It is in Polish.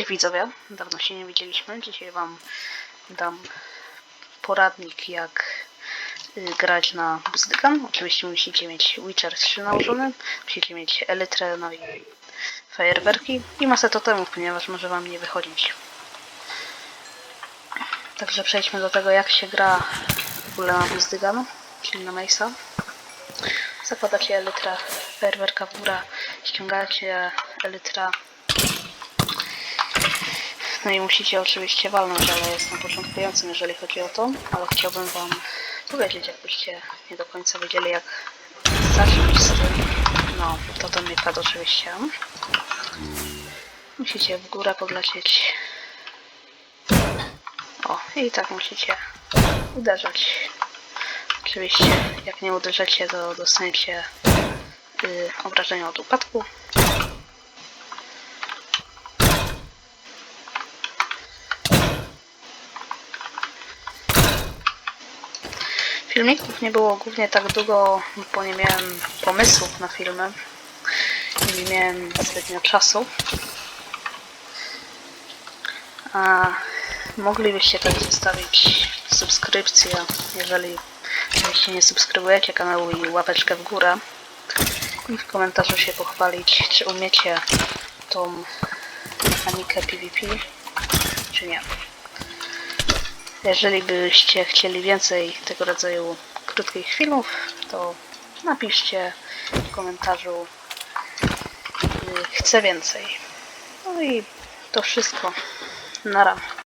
Cześć widzowie, dawno się nie widzieliśmy. Dzisiaj wam dam poradnik jak y, grać na Buzdykan. Oczywiście musicie mieć Witcher 3 nałożony, musicie mieć Elytrę, no i fajerwerki i masę totemów, ponieważ może wam nie wychodzić. Także przejdźmy do tego jak się gra w ogóle na Buzdyganu, czyli na Mace'a. Zakładacie Elytrę, fajerwerka w górę, ściągacie Elytra no i musicie oczywiście walnąć, ale jestem początkującym, jeżeli chodzi o to, ale chciałbym wam powiedzieć, jakbyście nie do końca wiedzieli, jak zacząć z tym. No, to ten miekad oczywiście. Musicie w górę podlecieć. O, i tak musicie uderzać. Oczywiście, jak nie uderzycie, to dostaniecie y, obrażenia od upadku. Filmików nie było głównie tak długo, bo nie miałem pomysłów na filmy. i Nie miałem zbytnio czasu. A moglibyście też zostawić subskrypcję, jeżeli oczywiście nie subskrybujecie kanału i łapeczkę w górę. I w komentarzu się pochwalić, czy umiecie tą mechanikę PvP, czy nie. Jeżeli byście chcieli więcej tego rodzaju krótkich filmów, to napiszcie w komentarzu y, chcę więcej. No i to wszystko. Nara.